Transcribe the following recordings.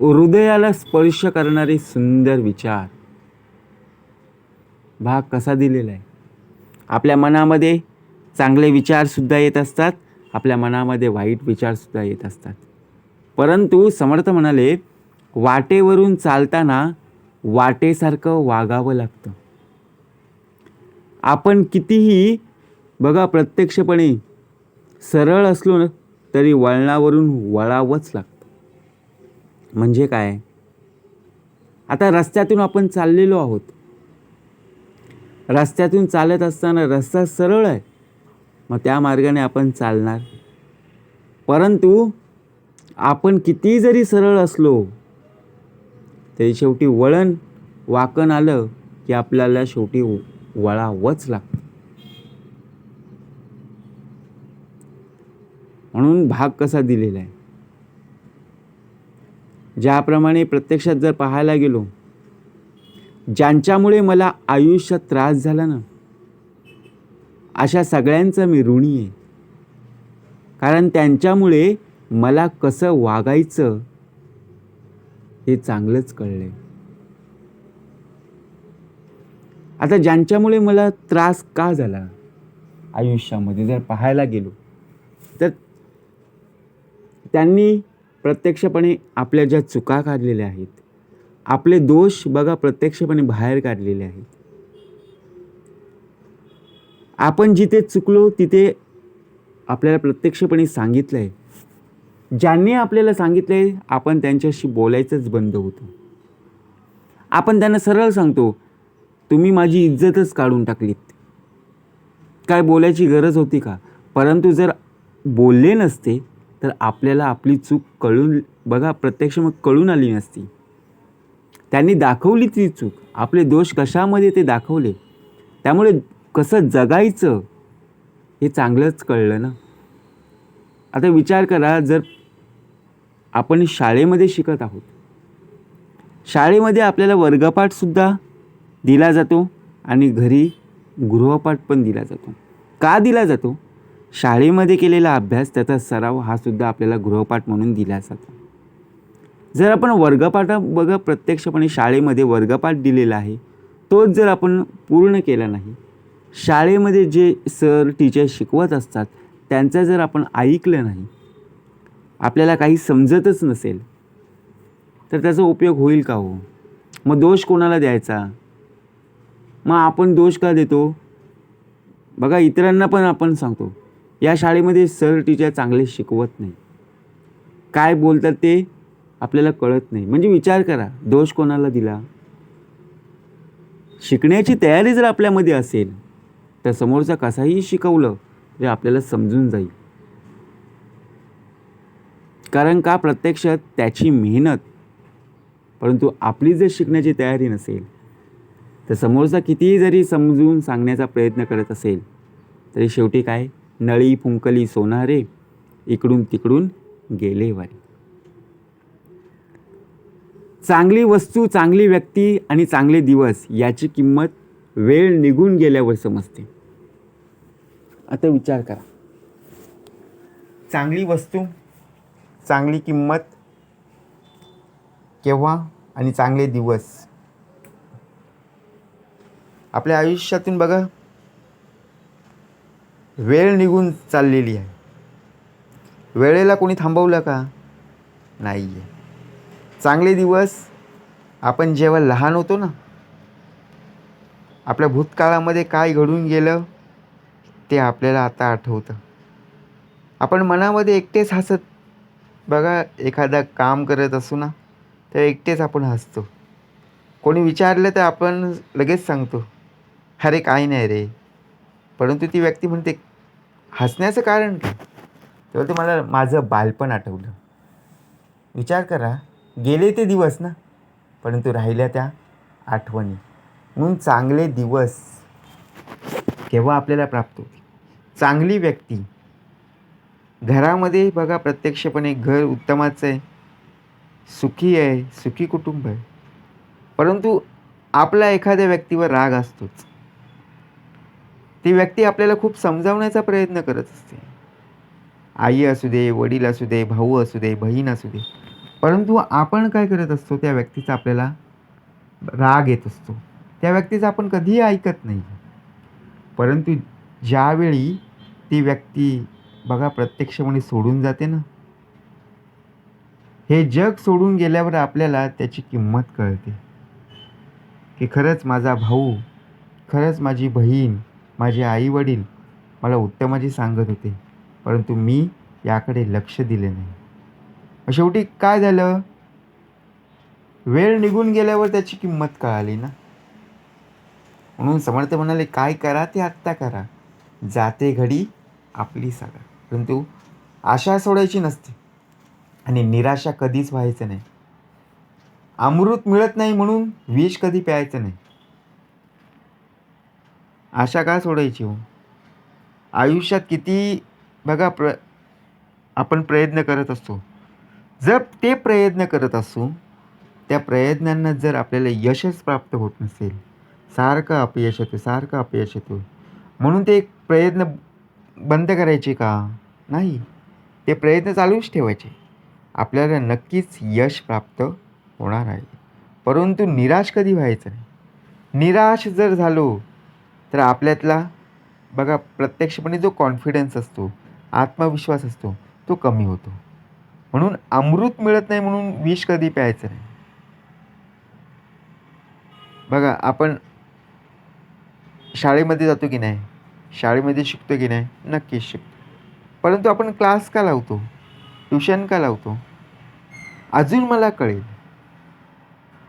हृदयाला स्पर्श करणारे सुंदर विचार. भाग कसा दिलेला आहे? आपल्या मनामध्ये चांगले विचारसुद्धा येत असतात आपल्या मनामध्ये वाईट विचारसुद्धा येत असतात. परंतु समर्थ म्हणाले वाटेवरून चालताना वाटेसारखं वागावं लागतं. आपण कितीही बघा प्रत्यक्षपणे सरळ असलो तरी वळणावरून वळावंच लागतं. म्हणजे काय? आता रस्त्यातून आपण चाललेलो आहोत. रस्त्यातून चालत असताना रस्ता सरळ आहे. मग त्या मार्गाने आपण चालणार. परंतु आपण किती जरी सरळ असलो तरी शेवटी वळण वाकण आलं की आपल्याला शेवटी वळावंच लागतं. म्हणून भाग कसा दिलेला आहे? ज्याप्रमाणे प्रत्यक्षात जर पाहायला गेलो ज्यांच्यामुळे मला आयुष्यात त्रास झाला ना अशा सगळ्यांचं मी ऋणी आहे. कारण त्यांच्यामुळे मला कसं वागायचं हे चांगलंच कळले आता ज्यांच्यामुळे मला त्रास का झाला आयुष्यामध्ये जर पाहायला गेलो तर त्यांनी प्रत्यक्षपणे आपल्या ज्या चुका काढलेल्या आहेत आपले दोष बघा प्रत्यक्षपणे बाहेर काढलेले आहेत. आपण जिथे चुकलो तिथे आपल्याला प्रत्यक्षपणे सांगितलं आहे ज्यांनी आपल्याला सांगितलं आहे आपण त्यांच्याशी बोलायचंच बंद होतो. आपण त्यांना सरळ सांगतो तुम्ही माझी इज्जतच काढून टाकलीत. काय बोलायची गरज होती का? परंतु जर बोलले नसते तर आपल्याला आपली चूक कळून बघा प्रत्यक्ष मग कळून आली नसती. त्यांनी दाखवली ती चूक. आपले दोष कशामध्ये ते दाखवले. त्यामुळे कसं जगायचं हे चांगलंच कळलं ना. आता विचार करा जर आपण शाळेमध्ये शिकत आहोत. शाळेमध्ये आपल्याला वर्गपाठसुद्धा दिला जातो आणि घरी गृहपाठ पण दिला जातो. का दिला जातो? शाळेमध्ये केलेला अभ्यास त्याचा सराव हा सुद्धा आपल्याला गृहपाठ म्हणून दिला जातो जर आपण वर्गपाठ बघा प्रत्यक्षपणे शाळेमध्ये वर्गपाठ दिलेला आहे तोच जर आपण पूर्ण केला नाही शाळेमध्ये जे सर टीचर शिकवत असतात त्यांचं जर आपण ऐकलं नाही आपल्याला काही समजतच नसेल तर त्याचा उपयोग होईल का हो? मग दोष कोणाला द्यायचा? मग आपण दोष का देतो? बघा इतरांना पण आपण सांगतो या शाळेमध्ये सर टीचर चांगले शिकवत नाही. काय बोलतात ते आपल्याला कळत नाही. म्हणजे विचार करा दोष कोणाला दिला? शिकण्याची तयारी जर आपल्यामध्ये असेल तर समोरचा कसाही शिकवलं तरी आपल्याला समजून जाईल. कारण का? प्रत्यक्षात त्याची मेहनत. परंतु आपली जर शिकण्याची तयारी नसेल तर समोरचा कितीही जरी समजून सांगण्याचा प्रयत्न करत असेल तरी शेवटी काय? नळी फुंकली सोनारे इकडून तिकडून गेले वारे. चांगली वस्तू चांगली व्यक्ती आणि चांगले दिवस याची किंमत वेळ निघून गेल्यावर समजते. आता विचार करा. चांगली वस्तू चांगली किंमत केव्हा आणि चांगले दिवस? आपल्या आयुष्यातून बघा. वेळ निघून चाललेली आहे. वेळेला कोणी थांबवलं का? नाही आहे चांगले दिवस आपण जेव्हा लहान होतो ना आपल्या भूतकाळामध्ये काय घडून गेलं ते आपल्याला आता आठवतं. आपण मनामध्ये एकटेच हसत बघा एखादा काम करत असू ना तर एकटेच आपण हसतो. कोणी विचारलं तर आपण लगेच सांगतो अरे काय नाही रे. परंतु ती व्यक्ती म्हणते हसण्याचं कारण काय? तेव्हा ते मला माझं बालपण आठवलं. विचार करा गेले ते दिवस ना परंतु राहिल्या त्या आठवणी. म्हणून चांगले दिवस केव्हा आपल्याला प्राप्त होते चांगली व्यक्ती. घरामध्ये बघा प्रत्यक्षपणे घर उत्तमाचं आहे सुखी आहे सुखी कुटुंब आहे. परंतु आपला एखाद्या व्यक्तीवर राग असतोच. ती व्यक्ती आपल्याला खूप समजावण्याचा प्रयत्न करत असते. आई असू दे वडील असू दे भाऊ असू दे बहीण असू दे परंतु आपण काय करत असतो त्या व्यक्तीचा आपल्याला राग येत असतो. त्या व्यक्तीचं आपण कधीही ऐकत नाही. परंतु ज्यावेळी ती व्यक्ती बघा प्रत्यक्षपणे सोडून जाते ना हे जग सोडून गेल्यावर आपल्याला त्याची किंमत कळते. की खरंच माझा भाऊ खरंच माझी बहीण माझे आई वडील मला उत्तमाची सांगत होते परंतु मी याकडे लक्ष दिले नाही. मग शेवटी काय झालं? वेळ निघून गेल्यावर त्याची किंमत कळाली ना? म्हणून समर्थ म्हणाले काय करा ते आत्ता करा. जाते घडी आपली सागा. परंतु आशा सोडायची नसते आणि निराशा कधीच व्हायचं नाही. अमृत मिळत नाही म्हणून विष कधी प्यायचं नाही. आशा का सोडायची हो? आयुष्यात किती बघा प्र आपण प्रयत्न करत असतो. जर ते प्रयत्न करत असू त्या प्रयत्नांना जर आपल्याला यशच प्राप्त होत नसेल सारखं अपयश येतो सारखं अपयश येतो. म्हणून ते प्रयत्न बंद करायचे का? नाही. ते प्रयत्न चालूच ठेवायचे. आपल्याला नक्कीच यश प्राप्त होणार आहे. परंतु निराश कधी व्हायचं नाही. निराश जर झालो तर आपल्यातला बघा प्रत्यक्षपणे जो कॉन्फिडन्स असतो आत्मविश्वास असतो तो कमी होतो. म्हणून अमृत मिळत नाही म्हणून विष कधी प्यायचं नाही. बघा आपण शाळेमध्ये जातो की नाही? शाळेमध्ये शिकतो की नाही? नक्कीच शिकतो. परंतु आपण क्लास का लावतो? ट्युशन का लावतो? अजून मला कळेल.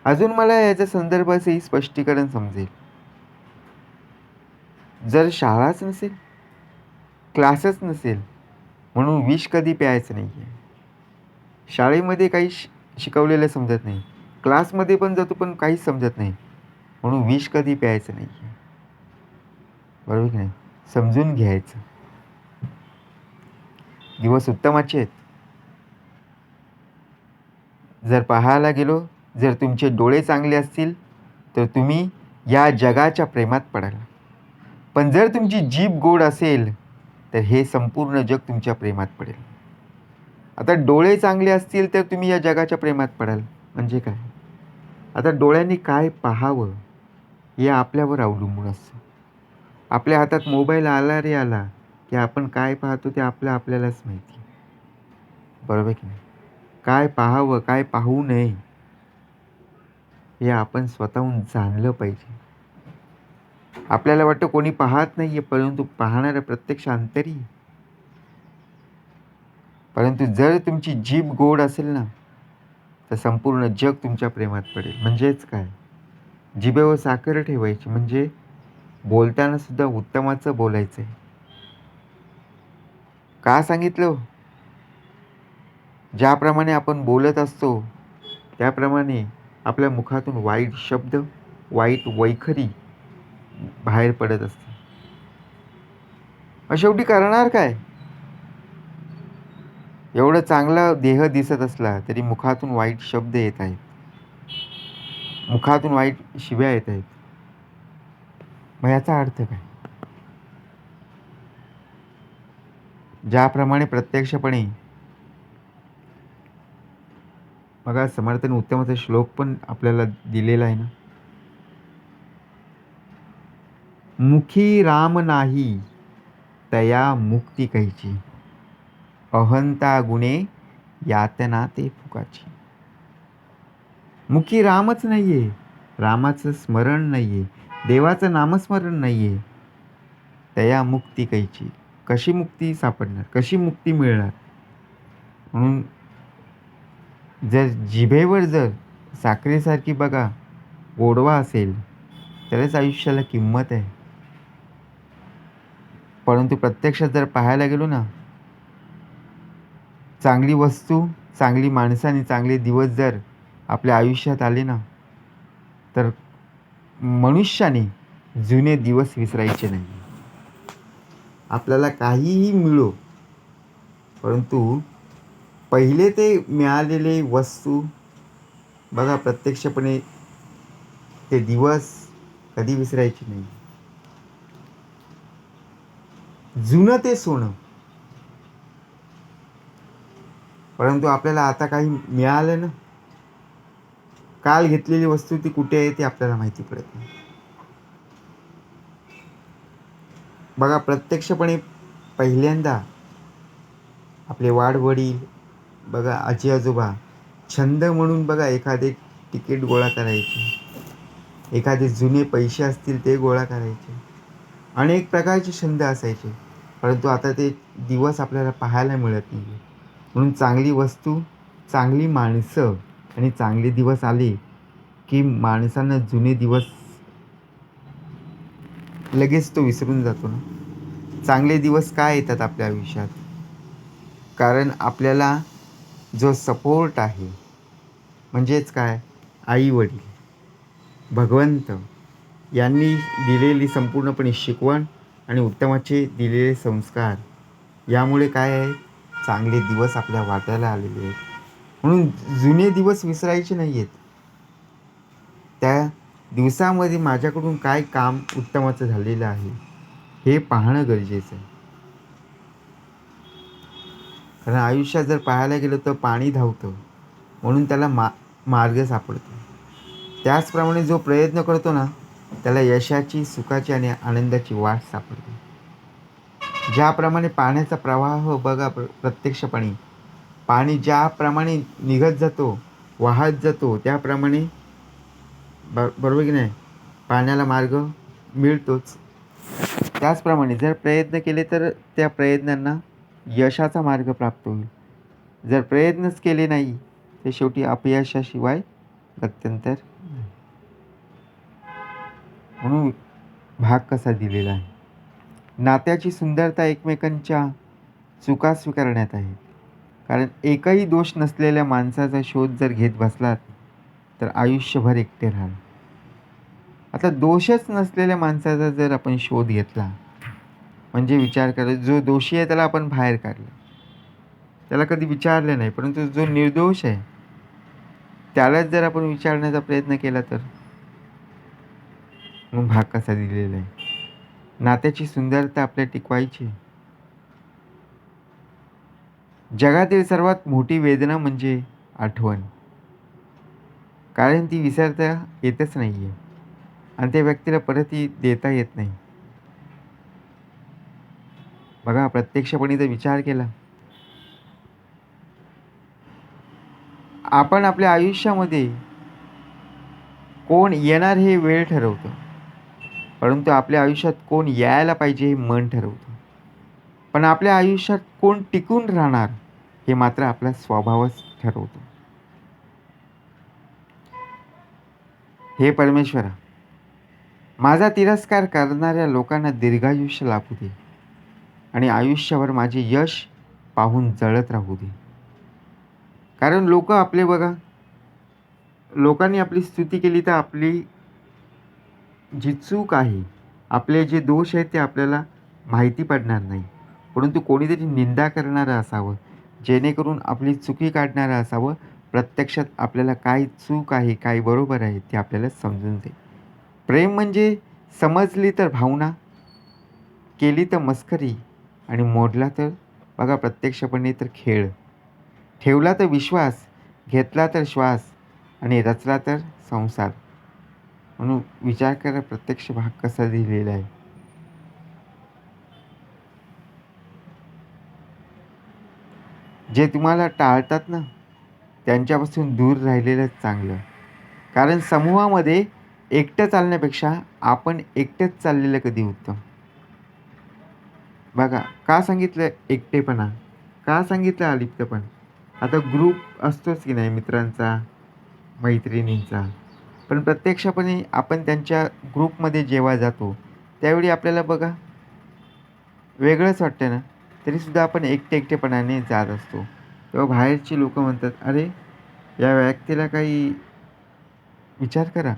अजून मला याच्या संदर्भाचंही स्पष्टीकरण समजेल. जर शाळाच नसेल क्लासच नसेल म्हणून विष कधी प्यायचं नाही आहे शाळेमध्ये काही श शिकवलेलं समजत नाही. क्लासमध्ये पण जातो पण काहीच समजत नाही. म्हणून विष कधी प्यायचं नाही आहे बरोबर की नाही? समजून घ्यायचं. दिवस उत्तमाचे आहेत. जर पाहायला गेलो जर तुमचे डोळे चांगले असतील तर तुम्ही या जगाच्या प्रेमात पडाल पण जर तुमची जीभ गोड असेल तर हे संपूर्ण जग तुमच्या प्रेमात पडेल. आता डोळे चांगले असतील तर तुम्ही या जगाच्या प्रेमात पडाल. म्हणजे काय? आता डोळ्यांनी काय पाहावं हे आपल्यावर अवलंबून असतं. आपल्या हातात मोबाईल आला रे आला की आपण काय पाहतो ते आपलं आपल्यालाच माहिती. बरोबर की नाही? काय पाहावं काय पाहू नये हे आपण स्वतःहून जाणलं पाहिजे. आपल्याला वाटतं कोणी पाहत नाही आहे परंतु पाहणारं प्रत्यक्ष अंतरी परंतु जर तुमची जीभ गोड असेल ना तर संपूर्ण जग तुमच्या प्रेमात पडेल. म्हणजेच काय? जिभेवर साखर ठेवायची. म्हणजे बोलताना सुद्धा उत्तमाचं बोलायचं आहे का सांगितलं? ज्याप्रमाणे आपण बोलत असतो त्याप्रमाणे आपल्या मुखातून वाईट शब्द वाईट वैखरी बाहेर पडत असते. मग शेवटी करणार काय? एवढं चांगला देह दिसत असला तरी मुखातून वाईट शब्द येत आहेत. मुखातून वाईट शिव्या येत आहेत. मग याचा अर्थ काय? ज्याप्रमाणे प्रत्यक्षपणे बघा समर्थन उत्तमाचा श्लोक पण आपल्याला दिलेला आहे ना? मुखी राम नाही तया मुक्ती कैची. अहंता गुणे यातना ते फुकाची. मुखी रामच नाही आहे रामाचं स्मरण नाही आहे देवाचं नामस्मरण नाही आहे तया मुक्ती कैची. कशी मुक्ती सापडणार? कशी मुक्ती मिळणार? म्हणून जर जिभेवर जर साखरेसारखी बघा गोडवा असेल तरच आयुष्याला किंमत आहे. परंतु प्रत्यक्षात जर पाहायला गेलो ना चांगली वस्तू चांगली माणसं आणि चांगले दिवस जर आपल्या आयुष्यात आले ना तर मनुष्याने जुने दिवस विसरायचे नाही. आपल्याला काहीही मिळो परंतु पहिले ते मिळालेले वस्तू बघा प्रत्यक्षपणे ते दिवस कधी विसरायचे नाही. जुनं ते सोनं. परंतु आपल्याला आता काही मिळालं ना? काल घेतलेली वस्तू ती कुठे आहे ते आपल्याला माहिती पडत नाही. बघा प्रत्यक्षपणे पहिल्यांदा आपले वाडवडील बघा आजी आजोबा छंद म्हणून बघा एखादे तिकीट गोळा करायचे. एखादे जुने पैसे असतील ते गोळा करायचे. अनेक प्रकारचे छंद असायचे. परंतु आता ते दिवस आपल्याला पाहायला मिळत नाही म्हणून चांगली वस्तू चांगली माणसं आणि चांगले दिवस आले की माणसांना जुने दिवस लगेच तो विसरून जातो ना. चांगले दिवस काय येतात आपल्या आयुष्यात? कारण आपल्याला जो सपोर्ट आहे म्हणजेच काय? आई वडील भगवंत यांनी दिलेली संपूर्णपणे शिकवण आणि उत्तमाचे दिलेले संस्कार यामुळे काय आहे? चांगले दिवस आपल्या वाट्याला आलेले आहेत. म्हणून जुने दिवस विसरायचे नाही आहेत त्या दिवसामध्ये माझ्याकडून काय काम उत्तमाचं झालेलं आहे हे पाहणं गरजेचं आहे. कारण आयुष्यात जर पाहायला गेलं तर पाणी धावतं म्हणून त्याला मा मार्ग सापडतो. त्याचप्रमाणे जो प्रयत्न करतो ना त्याला यशाची सुखाची आणि आनंदाची वाट सापडते ज्याप्रमाणे पाण्याचा प्रवाह हो बघा प्र प्रत्यक्षपणे. पाणी ज्याप्रमाणे निघत जातो वाहत जातो त्याप्रमाणे ब बरोबर की नाही? पाण्याला मार्ग मिळतोच. त्याचप्रमाणे जर प्रयत्न केले तर त्या प्रयत्नांना यशाचा मार्ग प्राप्त होईल. जर प्रयत्नच केले नाही तर शेवटी अपयशाशिवाय गत्यंतर नाही. म्हणून भाग कसा दिलेला आहे? नात्याची सुंदरता एकमेकांच्या चुका स्वीकारण्यात आहे. कारण एकही दोष नसलेल्या माणसाचा शोध जर घेत बसलात तर आयुष्यभर एकटे राहाल. आता दोषच नसलेल्या माणसाचा जर आपण शोध घेतला म्हणजे विचार करा जो दोषी आहे त्याला आपण बाहेर काढलं. त्याला कधी विचारलं नाही परंतु जो निर्दोष आहे त्यालाच जर आपण विचारण्याचा प्रयत्न केला तर? मग भाग कसा दिलेला आहे. नात्याची सुंदरता आपल्या टिकवायची जगातील सर्वात मोठी वेदना म्हणजे आठवण. कारण ती विसरता येतच नाही आहे आणि त्या व्यक्तीला परत ती देता येत नाही. बघा प्रत्यक्षपणे जर विचार केला. आपण आपल्या आयुष्यामध्ये कोण येणार हे वेळ ठरवतो. परंतु आपल्या आयुष्यात कोण यायला पाहिजे हे मन ठरवतं. पण आपल्या आयुष्यात कोण टिकून राहणार हे मात्र आपला स्वभावच ठरवतो. हे परमेश्वरा माझा तिरस्कार करणाऱ्या लोकांना दीर्घायुष्य लाभू दे आणि आयुष्यावर माझे यश पाहून जळत राहू दे. कारण लोक आपले बघा लोकांनी आपली स्तुती केली तर आपली जी चूक आहे आपले जे दोष आहेत ते आपल्याला माहिती पडणार नाही. परंतु कोणीतरी निंदा करणारं असावं जेणेकरून आपली चुकी काढणारं असावं प्रत्यक्षात आपल्याला काय चूक आहे काय बरोबर आहे ते आपल्याला समजून दे. प्रेम म्हणजे समजली तर भावना केली तर मस्करी आणि मोडला तर बघा प्रत्यक्षपणे तर खेळ. ठेवला तर विश्वास घेतला तर श्वास आणि रचला तर संसार. म्हणून विचार करा प्रत्यक्ष भाग कसा दिलेला आहे. जे तुम्हाला टाळतात ना त्यांच्यापासून दूर राहिलेलंच चांगलं. कारण समूहामध्ये एकटं चालण्यापेक्षा आपण एकटंच चाललेलं कधी उत्तम? बघा का सांगितलं एकटेपणा? का सांगितलं अलिप्तपण? आता ग्रुप असतोच की नाही मित्रांचा मैत्रिणींचा? पण प्रत्यक्षपणे आपण त्यांच्या ग्रुपमध्ये जेव्हा जातो त्यावेळी आपल्याला बघा वेगळंच वाटतं ना? तरीसुद्धा आपण एकटे एकटेपणाने जात असतो. तेव्हा बाहेरची लोक म्हणतात अरे या व्यक्तीला काही विचार करा.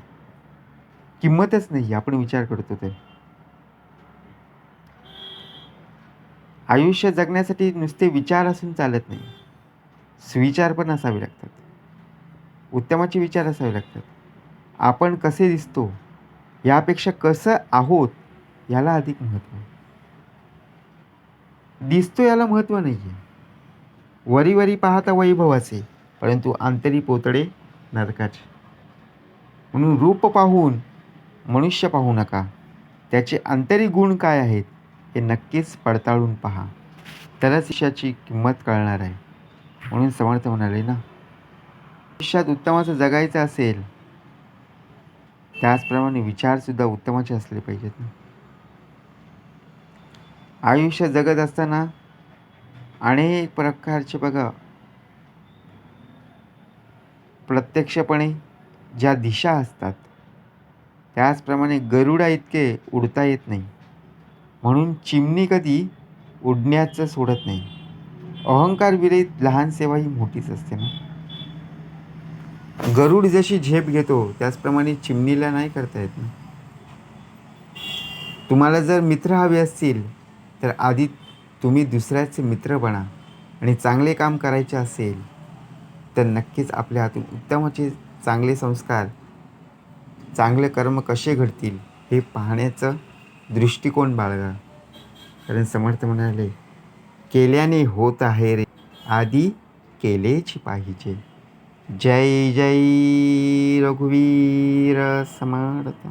किंमतच नाही आपण विचार करतो ते आयुष्य जगण्यासाठी नुसते विचार असून चालत नाही. सुविचार पण असावे लागतात. उत्तमाचे विचार असावे लागतात. आपण कसे दिसतो यापेक्षा कसं आहोत याला अधिक महत्त्व आहे. दिसतो याला महत्त्व नाही आहे वरी वरी पाहता वैभवाचे परंतु आंतरी पोतडे नरकाचे. म्हणून रूप पाहून मनुष्य पाहू नका. त्याचे आंतरिक गुण काय आहेत हे नक्कीच पडताळून पहा. तरच यशाची किंमत कळणार आहे. म्हणून समर्थ म्हणाले ना आयुष्यात उत्तमाचं जगायचं असेल त्याचप्रमाणे विचारसुद्धा उत्तमाचे असले पाहिजेत ना. आयुष्य जगत असताना अनेक प्रकारचे बघा. प्रत्यक्षपणे ज्या दिशा असतात त्याचप्रमाणे गरुडा इतके उडता येत नाही. म्हणून चिमणी कधी उडण्याचं सोडत नाही. अहंकार विरहित लहान सेवा ही मोठीच असते ना. गरुड जशी झेप घेतो त्याचप्रमाणे चिमणीला नाही करता येत ना. तुम्हाला जर मित्र हवे असतील तर आधी तुम्ही दुसऱ्याचे मित्र बना आणि चांगले काम करायचे असेल तर नक्कीच आपल्या हातून उत्तमाचे चांगले संस्कार चांगले कर्म कसे घडतील हे पाहण्याचं दृष्टिकोन बाळगा. कारण समर्थ म्हणाले केल्याने होत आहे रे आधी केलेच पाहिजे. जय जय रघुवीर समर्थ।